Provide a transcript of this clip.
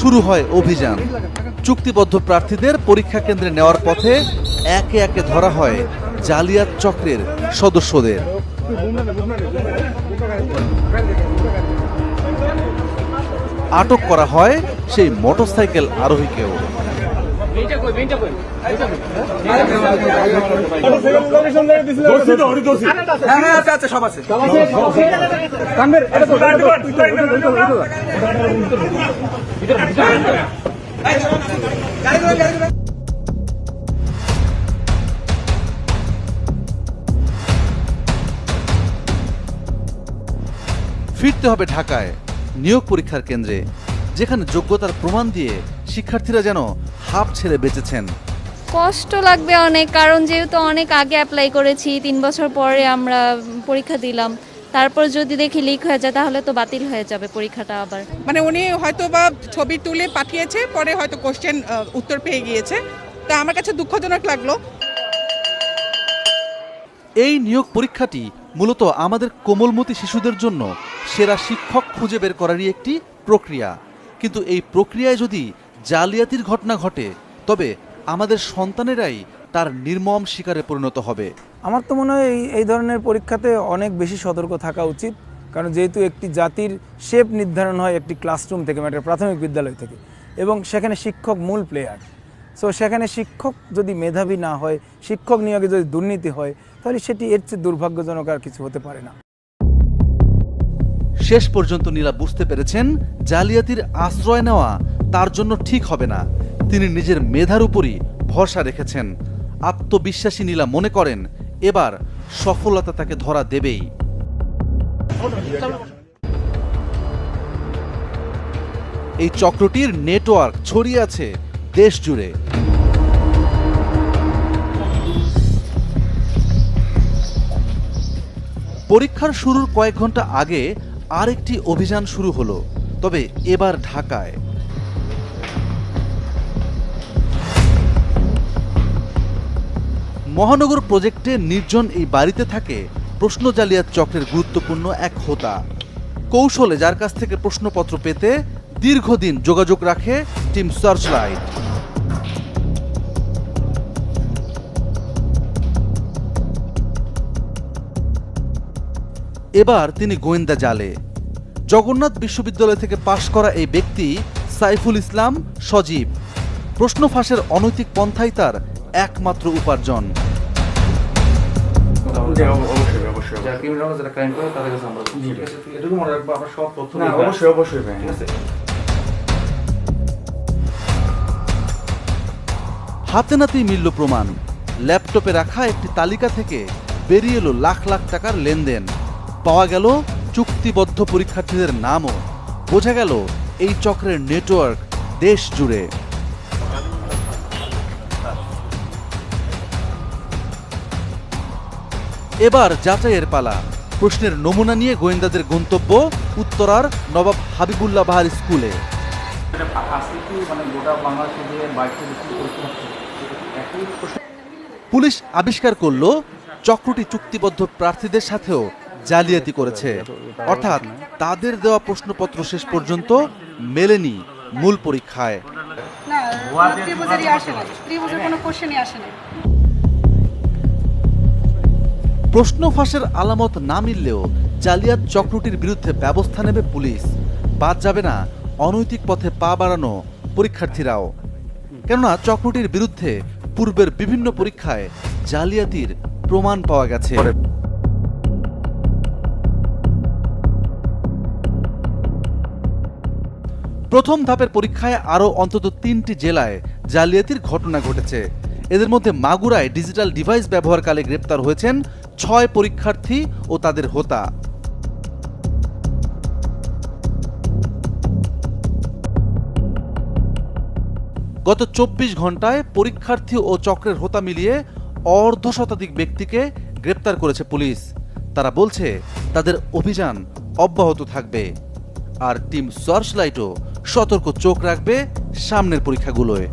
শুরু হয় অভিযান। চুক্তিবদ্ধ প্রার্থীদের পরীক্ষা কেন্দ্রে নেওয়ার পথে একে একে ধরা হয় জালিয়াত চক্রের সদস্যদের। আটক করা হয় সেই মোটরসাইকেল আরোহীকেও। ফিরতে হবে ঢাকায় নিয়োগ পরীক্ষার কেন্দ্রে যেখানে যোগ্যতার প্রমাণ দিয়ে শিক্ষার্থীরা যেন হাফ ছেড়ে বেঁচেছেন। কষ্ট লাগবে অনেক কারণ যেহেতু অনেক আগে অ্যাপ্লাই করেছি তিন বছর পরে আমরা পরীক্ষা দিলাম। তারপর যদি দেখি লিক হয়ে যায় তাহলে তো বাতিল হয়ে যাবে পরীক্ষাটা আবার। মানে উনি হয়তো বা ছবি তুলে পাঠিয়েছে পরে হয়তো কোশ্চেন উত্তর পেয়ে গিয়েছে। তা আমার কাছে দুঃখজনক লাগল। এই নিয়োগ পরীক্ষাটি মূলত আমাদের কোমলমতি শিশুদের জন্য সেরা শিক্ষক খুঁজে বের করারই একটি প্রক্রিয়া। কিন্তু এই প্রক্রিয়ায় যদি জালিয়াতির ঘটনা ঘটে তবে আমাদের সন্তানেরাই তার নির্মম শিকারে পরিণত হবে। আমার তো মনে হয় এই ধরনের পরীক্ষাতে অনেক বেশি সতর্ক থাকা উচিত কারণ যেহেতু একটি জাতির শেপ নির্ধারণ হয় একটি ক্লাসরুম থেকে মানে প্রাথমিক বিদ্যালয় থেকে এবং সেখানে শিক্ষক মূল প্লেয়ার সো সেখানে শিক্ষক যদি মেধাবী না হয় শিক্ষক নিয়োগে যদি দুর্নীতি হয় তাহলে সেটি এর চেয়ে দুর্ভাগ্যজনক আর কিছু হতে পারে না। শেষ পর্যন্ত নীলা বুঝতে পেরেছেন জালিয়াতির আশ্রয় নেওয়া তার জন্য ঠিক হবে না। তিনি নিজের মেধার উপরই ভরসা রেখেছেন। আত্মবিশ্বাসী নীলা মনে করেন, এবার সফলতা তাকে ধরা দেবেই। এই চক্রটির নেটওয়ার্ক ছড়িয়ে আছে দেশ জুড়ে। পরীক্ষার শুরুর কয়েক ঘণ্টা আগে আরেকটি অভিযান শুরু হলো, তবে এবার ঢাকায়। মহানগর প্রজেক্টে নির্জন এই বাড়িতে থাকে প্রশ্ন জালিয়াত চক্রের গুরুত্বপূর্ণ এক হোতা। কৌশলে যার কাছ থেকে প্রশ্নপত্র পেতে দীর্ঘদিন যোগাযোগ রাখে টিম সার্চলাইট। এবার তিনি গোয়েন্দা জালে। জগন্নাথ বিশ্ববিদ্যালয় থেকে পাশ করা এই ব্যক্তি সাইফুল ইসলাম সজীব। প্রশ্ন ফাঁসের অনৈতিক পন্থাই তার একমাত্র উপার্জন। যারা ক্রিমিনাল যারা ক্রাইম করে তাদের কাছে আমরা ঠিক আছে এটুকু মনে রাখব আমরা সব তথ্য অবশ্যই, অবশ্যই ঠিক আছে? হাতে নাতেই মিলল প্রমাণ। ল্যাপটপে রাখা একটি তালিকা থেকে বেরিয়ে এলো লাখ লাখ টাকার লেনদেন। পাওয়া গেল চুক্তিবদ্ধ পরীক্ষার্থীদের নামও। বোঝা গেল এই চক্রের নেটওয়ার্ক দেশ জুড়ে। এবার যাচাইয়ের পালা। প্রশ্নের নমুনা নিয়ে গোয়েন্দাদের গন্তব্য, উত্তরার নবাব হাবিবুল্লাহ বাহার স্কুলে। পুলিশ আবিষ্কার করল, চক্রটি চুক্তিবদ্ধ প্রার্থীদের সাথেও জালিয়াতি করেছে। অর্থাৎ তাদের দেওয়া প্রশ্নপত্র শেষ পর্যন্ত মেলেনি মূল পরীক্ষায়। না প্রশ্ন ফাঁসের আলামত না মিললেও জালিয়াত চক্রটির বিরুদ্ধে ব্যবস্থা নেবে পুলিশ। বাদ যাবে না অনৈতিক পথে পা বাড়ানো পরীক্ষার্থীরাও। কেননা চক্রটির বিরুদ্ধে পূর্বের বিভিন্ন পরীক্ষায় জালিয়াতির প্রমাণ পাওয়া গেছে। প্রথম ধাপের পরীক্ষায় আরও অন্তত তিনটি জেলায় জালিয়াতির ঘটনা ঘটেছে। এদের মধ্যে মাগুরায় ডিজিটাল ডিভাইস ব্যবহারকালে গ্রেপ্তার হয়েছেন ছয় পরীক্ষার্থী ও তাদের হোতা। গত চব্বিশ ঘন্টায় পরীক্ষার্থী ও চক্রের হোতা মিলিয়ে অর্ধ শতাধিক ব্যক্তিকে গ্রেপ্তার করেছে পুলিশ। তারা বলছে, তাদের অভিযান অব্যাহত থাকবে। আর টিম সার্চলাইটও সতর্ক চোখ রাখবে সামনের পরীক্ষাগুলোয়।